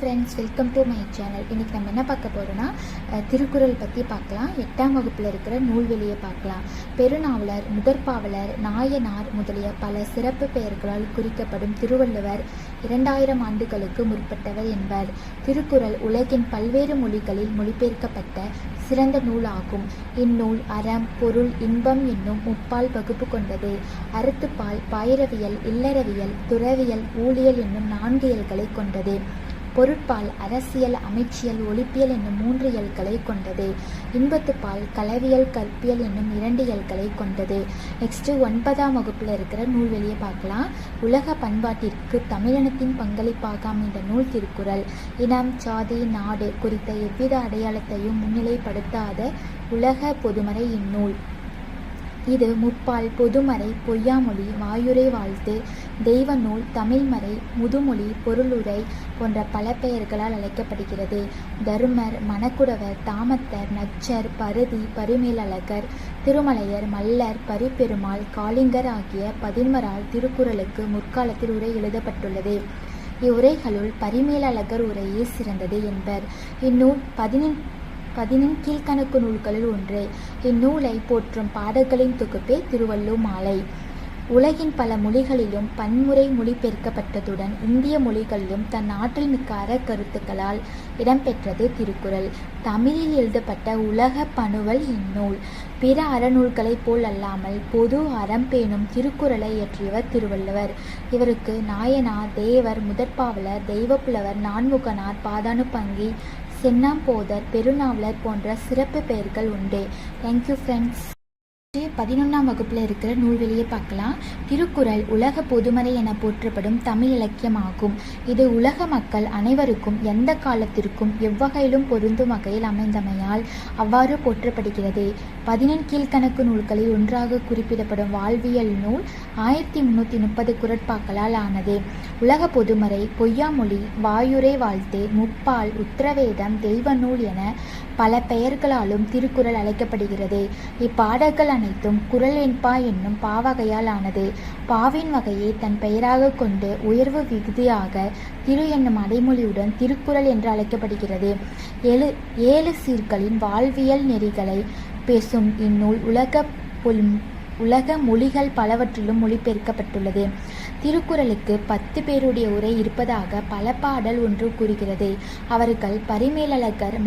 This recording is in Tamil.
Friends welcome to my channel இன்றைக்கி நம்ம என்ன பார்க்க போகிறோன்னா திருக்குறள் பற்றி பார்க்கலாம். எட்டாம் வகுப்பில் இருக்கிற நூல்வெளியை பார்க்கலாம். பெருநாவலர் முதற்பாவலர் நாயனார் முதலிய பல சிறப்பு பெயர்களால் குறிக்கப்படும் திருவள்ளுவர் இரண்டாயிரம் ஆண்டுகளுக்கு முற்பட்டவர் என்பர். திருக்குறள் உலகின் பல்வேறு மொழிகளில் மொழிபெயர்க்கப்பட்ட சிறந்த நூலாகும். இந்நூல் அறம் பொருள் இன்பம் என்னும் முப்பால் வகுப்பு கொண்டது. அறுத்துப்பால் பாயிரவியல் இல்லறவியல் துறவியல் ஊழியல் என்னும் நான்கு இயல்களை கொண்டது. பொருட்பால் அரசியல் அமைச்சியல் ஒளிப்பியல் என்னும் மூன்று இயல்களை கொண்டது. இன்பத்துப்பால் கலவியல் கற்பியல் என்னும் இரண்டு இயல்களை கொண்டது. நெக்ஸ்ட்டு ஒன்பதாம் வகுப்பில் இருக்கிற நூல் வெளியே பார்க்கலாம். உலக பண்பாட்டிற்கு தமிழினத்தின் பங்களிப்பாக அமைந்த நூல் திருக்குறள். இனம் சாதி நாடு குறித்த எவ்வித அடையாளத்தையும் முன்னிலைப்படுத்தாத உலக பொதுமறை இந்நூல். இது முப்பால் பொதுமறை பொய்யாமொழி வாயுரை வாழ்த்து தெய்வ நூல் தமிழ்மறை முதுமொழி பொருளுரை போன்ற பல பெயர்களால் அழைக்கப்படுகிறது. தருமர் மணக்குடவர் தாமத்தர் நச்சர் பருதி பரிமேலழகர் திருமலையர் மல்லர் பரிபெருமாள் காளிங்கர் ஆகிய பதின்மரால் திருக்குறளுக்கு முற்காலத்தில் உரை எழுதப்பட்டுள்ளது. இவ்வுரைகளுள் பரிமேலழகர் உரையே சிறந்தது என்பர். இந்நூல் பதினெண் பதினெண் கீழ்கணக்கு நூல்களில் ஒன்று. இந்நூலை போற்றும் பாடல்களின் தொகுப்பே திருவள்ளுவர் மாலை. உலகின் பல மொழிகளிலும் பன்முறை மொழிபெயர்க்கப்பட்டதுடன் இந்திய மொழிகளிலும் தன் ஆற்றல் மிக்க அறக்கருத்துக்களால் இடம்பெற்றது திருக்குறள். தமிழில் எழுதப்பட்ட உலக பணுவல் இந்நூல். பிற அறநூல்களைப் போல் அல்லாமல் பொது அறம் பேணும் திருக்குறளை இயற்றியவர் திருவள்ளுவர். இவருக்கு நாயனார் தேவர் முதற்பாவலர் தெய்வப்புலவர் நான்முகனார் பாதானுபங்கி சென்னாம்போதர் பெருநாவலர் போன்ற சிறப்பு பெயர்கள் உண்டு. தேங்க்யூ ஃப்ரெண்ட்ஸ் பதினொன்றாம் வகுப்பில் இருக்கிற நூல்வெளியை பார்க்கலாம். திருக்குறள் உலக பொதுமறை என போற்றப்படும் தமிழ் இலக்கியமாகும். இது உலக மக்கள் அனைவருக்கும் எந்த காலத்திற்கும் எவ்வகையிலும் பொருந்தும் வகையில் அமைந்தமையால் அவ்வாறு போற்றப்படுகிறது. பதினெண் கீழ்கணக்கு நூல்களில் ஒன்றாக குறிப்பிடப்படும் வாழ்வியல் நூல் ஆயிரத்தி முன்னூற்றி முப்பது குரட்பாக்களால் ஆனது. உலக பொதுமறை பொய்யாமொழி வாயுரை வாழ்த்து முப்பால் உத்தரவேதம் தெய்வ நூல் என பல பெயர்களாலும் திருக்குறள் அழைக்கப்படுகிறது. இப்பாடல்கள் அனைத்தும் குறள் வெண்பா என்னும் பாவகையால் ஆனது. பாவின் வகையை தன் பெயராக கொண்டு உயர்வு விகுதியாக திரு என்னும் அடைமொழியுடன் திருக்குறள் என்று அழைக்கப்படுகிறது. ஏழு ஏழு சீர்களின் வாழ்வியல் நெறிகளை பேசும் இந்நூல் உலக புல் உலக மொழிகள் பலவற்றிலும் மொழிபெயர்க்கப்பட்டுள்ளது. திருக்குறளுக்கு பத்து பேருடைய உரை இருப்பதாக பல பாடல் ஒன்று கூறுகிறது. அவர்கள் பரிமேலழகர்